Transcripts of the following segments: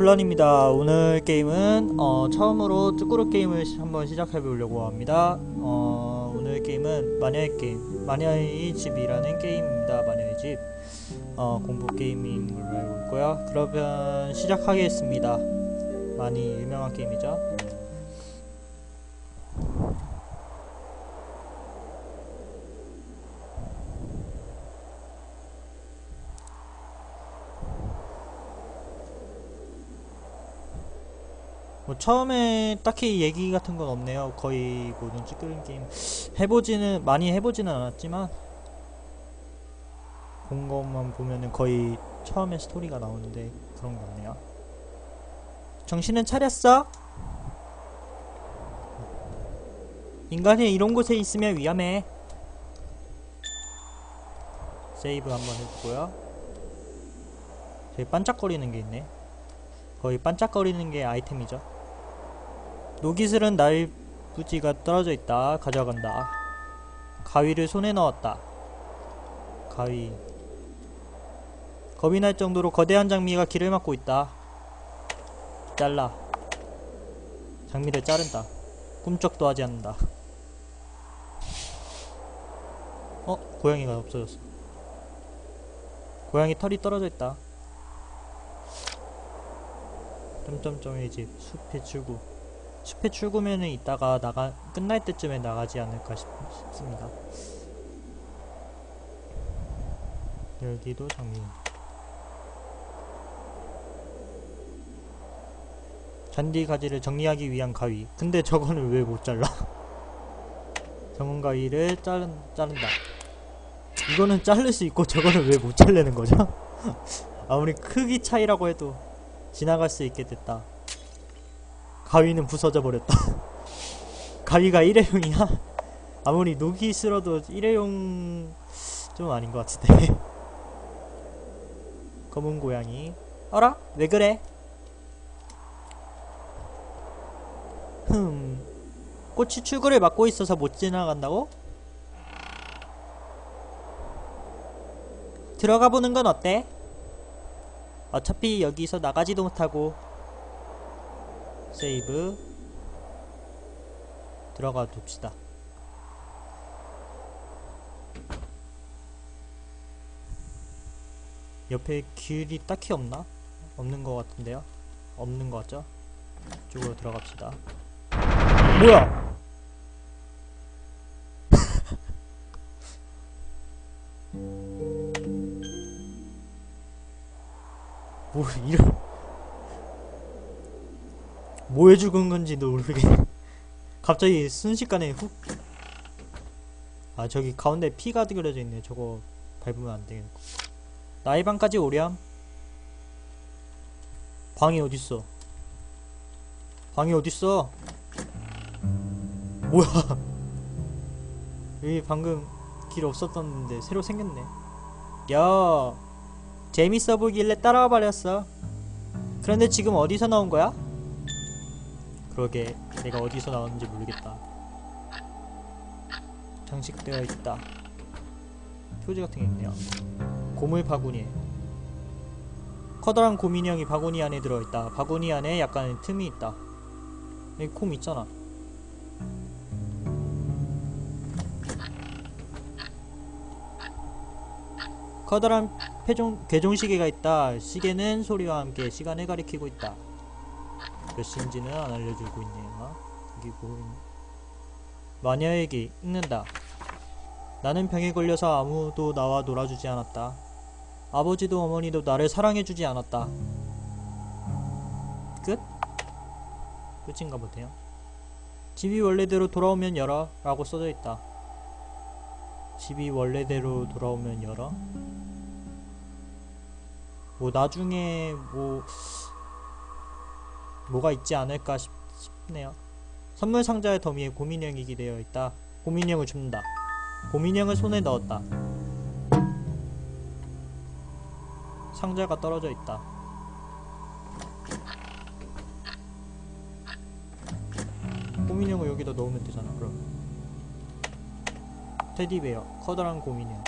플란입니다. 오늘 게임은 어, 처음으로 쭈꾸루 게임을 시- 한번 시작해 보려고 합니다. 어, 오늘 게임은 마녀의 게임, 마녀의 집이라는 게임입니다. 마녀의 집 어, 공포 게임인 걸로 알고 있고요. 그러면 시작하겠습니다. 많이 유명한 게임이죠. 뭐 처음에 딱히 얘기 같은 건 없네요. 거의 모든 쭈꾸루 게임 해보지는 많이 해보지는 않았지만 본 것만 보면은 거의 처음에 스토리가 나오는데 그런 거 같네요. 정신은 차렸어? 인간이 이런 곳에 있으면 위험해. 세이브 한번 해주고요. 저기 반짝거리는 게 있네. 거의 반짝거리는 게 아이템이죠. 노기슬은 날부지가 떨어져 있다. 가져간다. 가위를 손에 넣었다. 가위. 겁이 날 정도로 거대한 장미가 길을 막고 있다. 잘라. 장미를 자른다. 꿈쩍도 하지 않는다. 어? 고양이가 없어졌어. 고양이 털이 떨어져 있다. 점점점의 집 숲의 출구 숲의 출구면은 이따가 나가 끝날 때쯤에 나가지 않을까 싶, 싶습니다. 여기도 장미 잔디 가지를 정리하기 위한 가위. 근데 저거는 왜 못 잘라? 정원 가위를 자른, 자른다. 이거는 자를 수 있고 저거는 왜못 자르는 거죠? 아무리 크기 차이라고 해도 지나갈 수 있게 됐다. 가위는 부서져 버렸다. 가위가 일회용이야? 아무리 녹이 싫어도 일회용 좀 아닌 것 같은데. 검은 고양이. 어라? 왜 그래? 흠. 꽃이 출구를 막고 있어서 못 지나간다고? 들어가 보는 건 어때? 어차피 여기서 나가지도 못하고 세이브 들어가 둡시다 옆에 길이 딱히 없나? 없는 것 같은데요? 없는 것 같죠? 이쪽으로 들어갑시다 뭐야! 뭐 이런 뭐해 죽은 건지도 모르겠네 갑자기 순식간에 훅. 아 저기 가운데 피가 그려져 있네 저거 밟으면 안 되겠고. 나의 방까지 오렴. 방이 어딨어? 방이 어딨어? 뭐야? 여기 방금 길 없었던데 새로 생겼네. 야 재밌어 보길래 따라와 버렸어. 그런데 지금 어디서 나온 거야? 그러게 내가 어디서 나왔는지 모르겠다. 장식되어 있다. 표지 같은 게 있네요. 고물 바구니. 커다란 고민형이 바구니 안에 들어있다. 바구니 안에 약간 틈이 있다. 여기 콤 있잖아. 커다란 회종, 괴종시계가 있다. 시계는 소리와 함께 시간을 가리키고 있다. 몇 시인지는 안 알려주고 있네요. 여기 뭐 마녀에게 읽는다. 나는 병에 걸려서 아무도 나와 놀아주지 않았다. 아버지도 어머니도 나를 사랑해주지 않았다. 끝? 끝인가 보네요. 집이 원래대로 돌아오면 열어 라고 써져 있다. 집이 원래대로 돌아오면 열어? 뭐 나중에 뭐 뭐가 있지 않을까 싶, 싶네요. 선물 상자의 더미에 고민형이 기대어 있다. 고민형을 줍는다. 고민형을 손에 넣었다. 상자가 떨어져 있다. 고민형을 여기다 넣으면 되잖아. 그럼 테디베어 커다란 고민형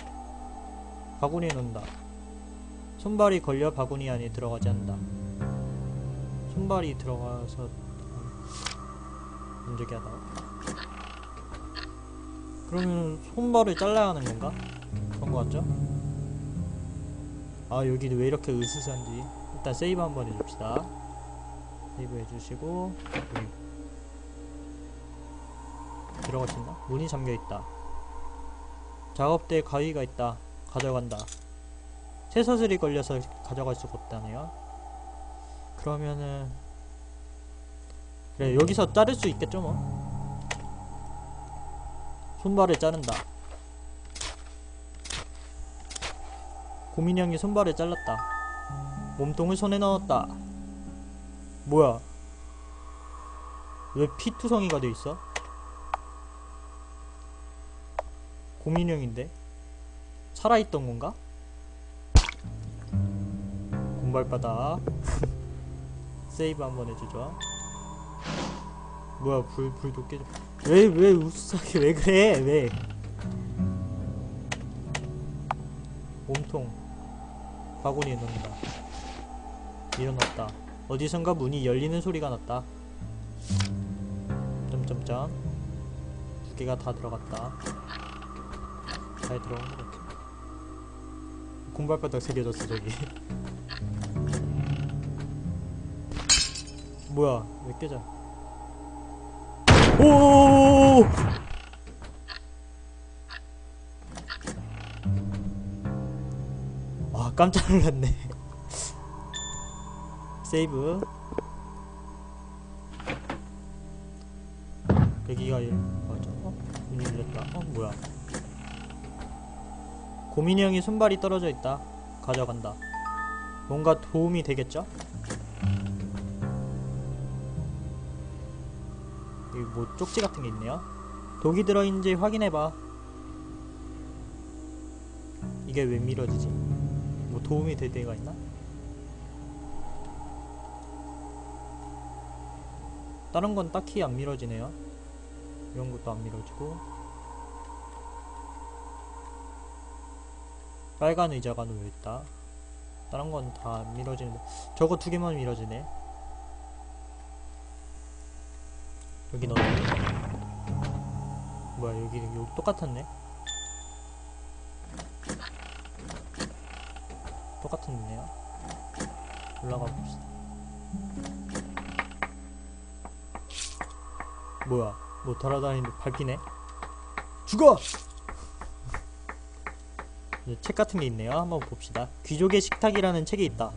바구니에 넣는다. 손발이 걸려 바구니 안에 들어가지 않는다. 손발이 들어가서 음, 문제기 하다. 그러면 손발을 잘라야 하는 건가? 그런 거 같죠? 아 여기는 왜 이렇게 으스스한지 일단 세이브 한번 해줍시다. 세이브 해주시고 수 있나? 문이 잠겨있다. 작업대에 가위가 있다. 가져간다. 쇠사슬이 걸려서 가져갈 수가 없다네요 그러면은 그래 여기서 자를 수 있겠죠 뭐? 손발을 자른다. 고민이 형이 손발을 잘랐다. 몸통을 손에 넣었다. 뭐야? 왜 피투성이가 돼 있어? 고민이 형인데? 살아있던 건가? 공발바닥 세이브 한번 해주죠. 뭐야 불 불도 깨져. 왜 왜 우수하게 왜 그래? 왜? 몸통. 바구니에 넣는다. 일어났다. 어디선가 문이 열리는 소리가 났다. 점점점. 두 개가 다 들어갔다. 잘 들어간 것 같아. 공발바닥 새겨졌어 저기 뭐야? 왜 깨져? 오아 깜짝 놀랐네. 세이브. 여기가 일 맞아 어? 문이 열렸다. 어 뭐야? 고민이 형이 손발이 떨어져 있다. 가져간다. 뭔가 도움이 되겠죠? 여기 뭐 쪽지 같은 게 있네요. 독이 들어있는지 확인해봐. 이게 왜 밀어지지? 뭐 도움이 될 때가 있나? 다른 건 딱히 안 밀어지네요. 이런 것도 안 밀어지고. 빨간 의자가 놓여있다. 다른 건다안 밀어지는데. 저거 두 개만 밀어지네 여긴 어디 뭐야 여기 여기 똑같았네. 똑같은 데네요? 올라가 봅시다. 뭐야 뭐 돌아다니는데 밟히네? 죽어! 이제 책 같은 게 있네요. 한번 봅시다. 귀족의 식탁이라는 책이 있다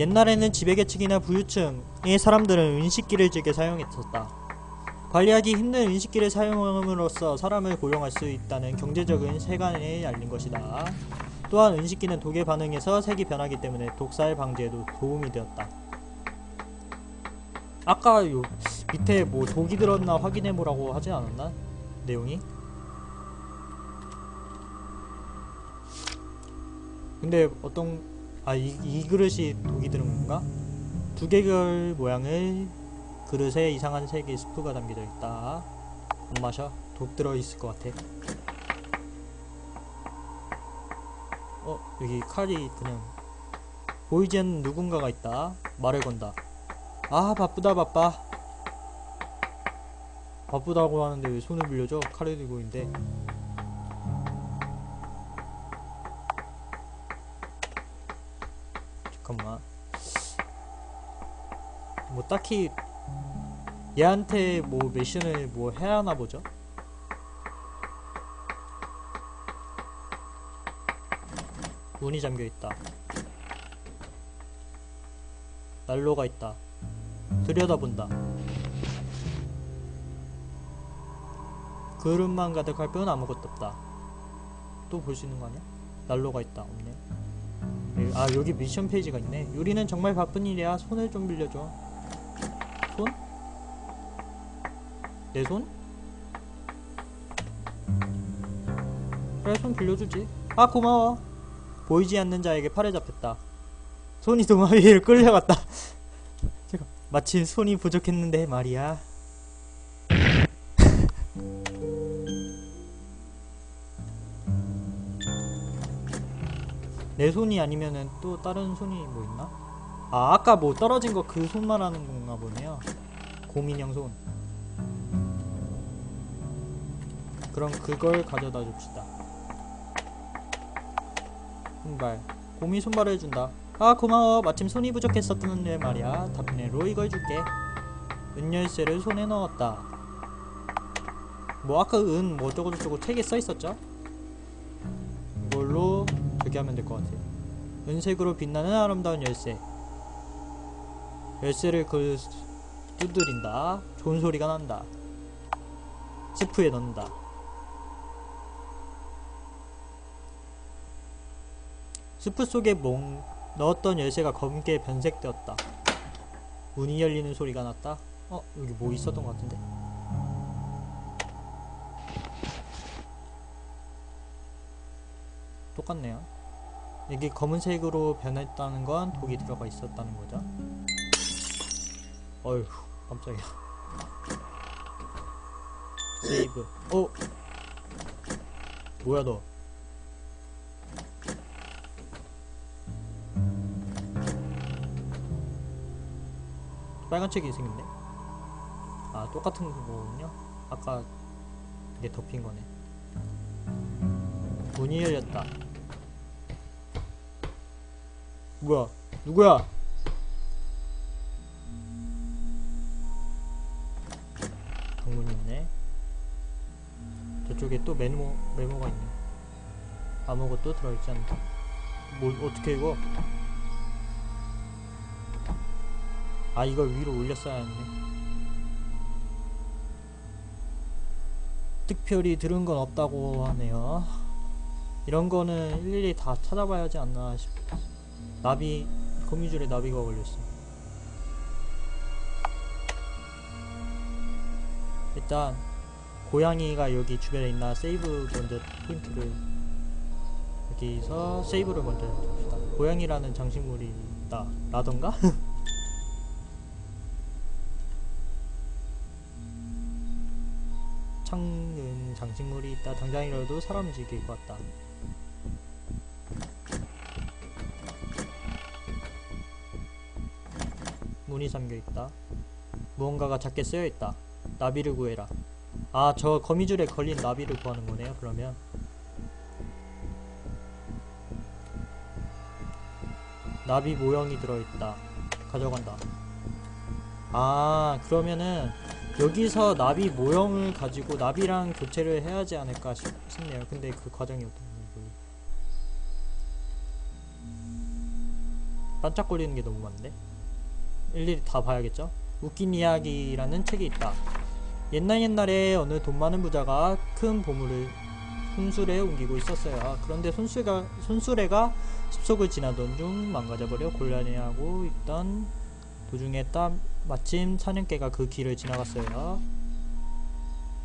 옛날에는 지배계층이나 부유층의 사람들은 은식기를 즐겨 사용했었다 관리하기 힘든 은식기를 사용함으로써 사람을 고용할 수 있다는 경제적인 세간에 알린 것이다 또한 은식기는 독에 반응해서 색이 변하기 때문에 독살 방지에도 도움이 되었다 아까 요 밑에 뭐 독이 들었나 확인해보라고 하지 않았나? 내용이? 근데 어떤 아 이 이 그릇이 독이 들은 건가? 두 개결 모양의 그릇에 이상한 색의 스프가 담겨져 있다. 못 마셔. 독 들어 있을 것 같아. 어 여기 칼이 그냥 보이지 않는 누군가가 있다. 말을 건다. 아 바쁘다 바빠. 바쁘다고 하는데 왜 손을 빌려줘? 칼을 들고 있는데. 딱히 얘한테 뭐 미션을 뭐 해야 하나 보죠? 문이 잠겨 있다. 난로가 있다. 들여다본다. 그릇만 가득할 뿐 아무것도 없다. 또 볼 수 있는 거 아니야? 난로가 있다. 없네. 예, 아 여기 미션 페이지가 있네. 요리는 정말 바쁜 일이야. 손을 좀 빌려줘. 손? 내 손? 그래 손 빌려주지. 아 고마워. 보이지 않는 자에게 팔에 잡혔다. 손이 동화 위를 끌려갔다. 잠깐 마침 손이 부족했는데 말이야. 내 손이 아니면은 또 다른 손이 뭐 있나? 아 아까 뭐 떨어진 거 그손 말하는 건가 보네요. 고민형 손. 그럼 그걸 가져다 줍시다. 손발. 곰이 손발을 해준다. 아 고마워. 마침 손이 부족했었는데 말이야. 답례로 이걸 줄게. 은열쇠를 손에 넣었다. 뭐 아까 은 뭐 어쩌고저쩌고 책에 써있었죠? 이걸로 저기 하면 될 것 같아요. 은색으로 빛나는 아름다운 열쇠 열쇠를 그 두드린다. 좋은 소리가 난다. 스프에 넣는다. 스프 속에 몽 넣었던 열쇠가 검게 변색되었다. 문이 열리는 소리가 났다. 어 여기 뭐 있었던 것 같은데? 똑같네요. 이게 검은색으로 변했다는 건 독이 들어가 있었다는 거죠 어휴 깜짝이야. 세이브. 어? 뭐야 너? 빨간 책이 생겼네? 아 똑같은 거군요. 아까 이게 덮인 거네. 문이 열렸다. 뭐야? 누구야 있네. 저쪽에 또 메모, 메모가 있네. 아무것도 들어있지 않다. 뭘 어떻게 읽어 아 이걸 위로 올렸어야 했네. 특별히 들은 건 없다고 하네요. 이런 거는 일일이 다 찾아봐야 하지 않나 싶 나비 거미줄에 나비가 걸렸어 일단 고양이가 여기 주변에 있나 세이브 먼저 포인트를 여기서 세이브를 먼저 해줍시다. 고양이라는 장식물이 있다. 라던가? 창은 장식물이 있다. 당장이라도 사람 움직일 것 같다. 문이 잠겨있다. 무언가가 작게 쓰여있다 나비를 구해라. 아 저 거미줄에 걸린 나비를 구하는 거네요 그러면. 나비 모형이 들어있다. 가져간다. 아 그러면은 여기서 나비 모형을 가지고 나비랑 교체를 해야 하지 않을까 싶, 싶네요. 근데 그 과정이 어떤 건지. 반짝거리는 게 너무 많네 일일이 다 봐야겠죠? 웃긴 이야기라는 책이 있다 옛날 옛날에 어느 돈 많은 부자가 큰 보물을 손수레에 옮기고 있었어요. 그런데 손수가, 손수레가 숲속을 지나던 중 망가져버려 곤란해하고 있던 도중에 땀, 마침 사냥개가 그 길을 지나갔어요.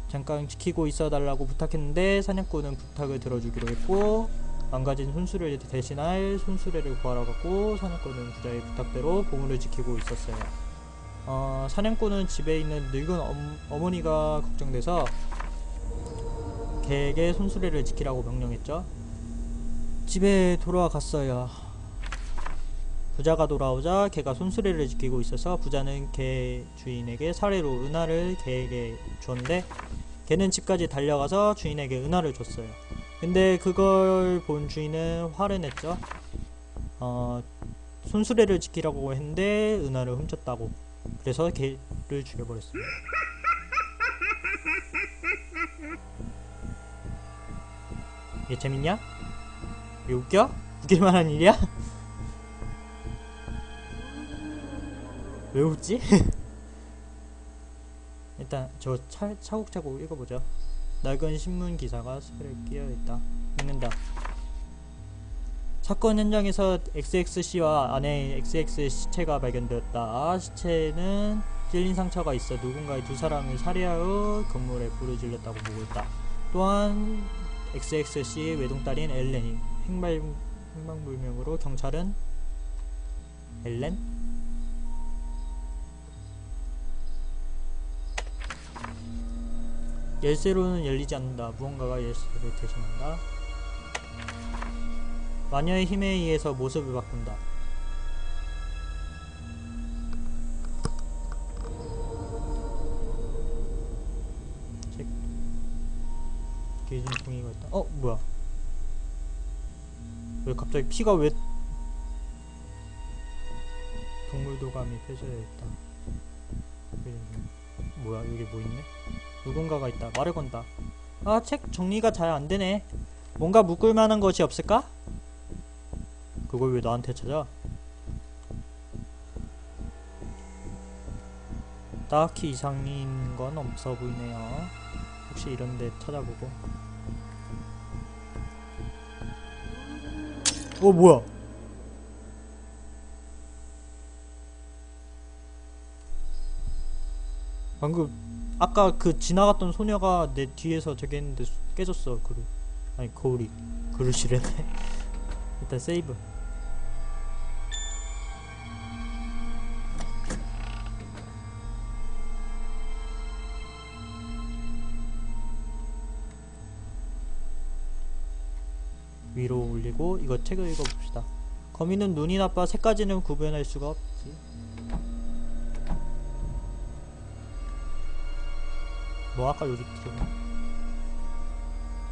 잠깐 지키고 있어 달라고 부탁했는데 사냥꾼은 부탁을 들어주기로 했고 망가진 손수레를 대신할 손수레를 구하러 갔고 사냥꾼은 부자의 부탁대로 보물을 지키고 있었어요. 어, 사냥꾼은 집에 있는 늙은 엄, 어머 니가 걱정돼서 개에게 손수레를 지키라고 명령했죠. 집에 돌아갔어요. 부자가 돌아오자 개가 손수레를 지키고 있어서 부자는 개 주인에게 사례로 은하를 개에게 줬는데 개는 집까지 달려가서 주인에게 은하를 줬어요. 근데 그걸 본 주인은 화를 냈죠. 어, 손수레를 지키라고 했는데 은하를 훔쳤다고. 그래서 개를 죽여버렸습니다. 이게 재밌냐? 이게 웃겨? 웃길만한 일이야? 왜 웃지? 일단 저 차, 차곡차곡 읽어보죠. 낡은 신문 기사가 스프레 끼어있다. 읽는다. 사건 현장에서 XX씨와 아내의 XX 시체가 발견되었다. 시체는 찔린 상처가 있어 누군가의 두 사람을 살해하여 건물에 불을 질렀다고 보고 있다. 또한 XX씨의 외동딸인 엘렌이 행발, 행방불명으로 경찰은 엘렌? 열쇠로는 열리지 않는다. 무언가가 열쇠를 대신한다. 마녀의 힘에 의해서 모습을 바꾼다. 기준 동의가 있다. 어 뭐야? 왜 갑자기 피가 왜 동물도감이 폐쇄되어 있다. 뭐야 여기 뭐 있네? 누군가가 있다. 말을 건다. 아 책 정리가 잘 안되네. 뭔가 묶을 만한 것이 없을까? 그걸 왜 나한테 찾아? 딱히 이상인 건 없어 보이네요. 혹시 이런데 찾아보고. 어 뭐야? 방금 아까 그 지나갔던 소녀가 내 뒤에서 저기 했는데 수- 깨졌어 그릇 아니 거울이 그릇이래네 일단 세이브 올리고 이거 책을 읽어봅시다. 거미는 눈이 나빠 색까지는 구별할 수가 없지. 뭐 아까 여기 들어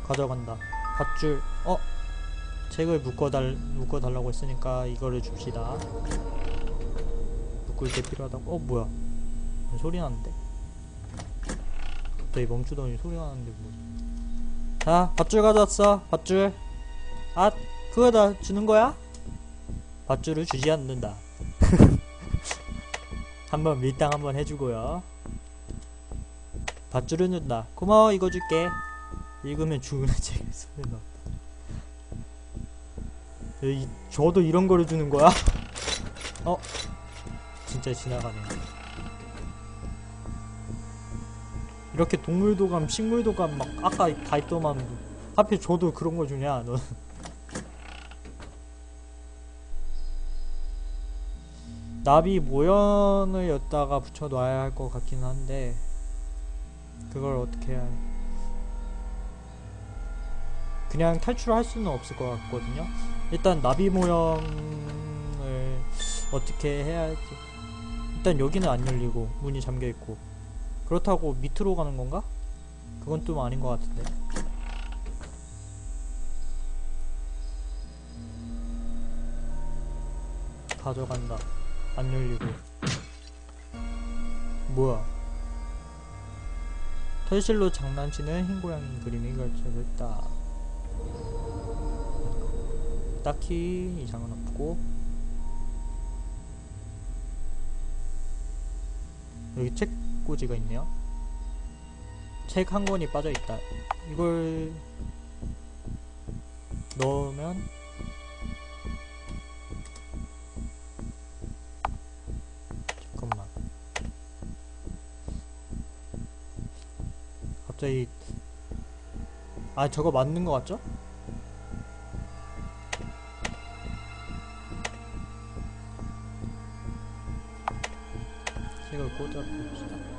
가져간다. 밧줄. 어? 책을 묶어달 묶어달라고 했으니까 이거를 줍시다. 묶을 때 필요하다고? 어 뭐야? 소리 나는데? 갑자기 멈추더니 소리가 나는데 뭐자 밧줄 가져왔어. 밧줄. 아 그거 다 주는 거야? 밧줄을 주지 않는다. 한번 밀당 한번 해주고요. 밧줄을 준다. 고마워 이거 줄게. 읽으면 죽는 책을 손에 넣었다. 이, 저도 이런 거를 주는 거야? 어? 진짜 지나가네. 이렇게 동물도감 식물도감 막 아까 다 있더만 하필 저도 그런 거 주냐 너 나비 모형을 여기다가 붙여놔야 할 것 같긴 한데 그걸 어떻게 해야 해? 그냥 탈출할 수는 없을 것 같거든요. 일단 나비 모형을 어떻게 해야 할지. 일단 여기는 안 열리고 문이 잠겨있고. 그렇다고 밑으로 가는 건가? 그건 좀 아닌 것 같은데. 가져간다 안 열리고. 뭐야? 털실로 장난치는 흰 고양이 그림이 걸쳐있다. 딱히 이상은 없고. 여기 책 꽂이가 있네요. 책 한 권이 빠져있다. 이걸 넣으면 갑자기 아 저거 맞는 거 같죠? 책을 꽂아 봅시다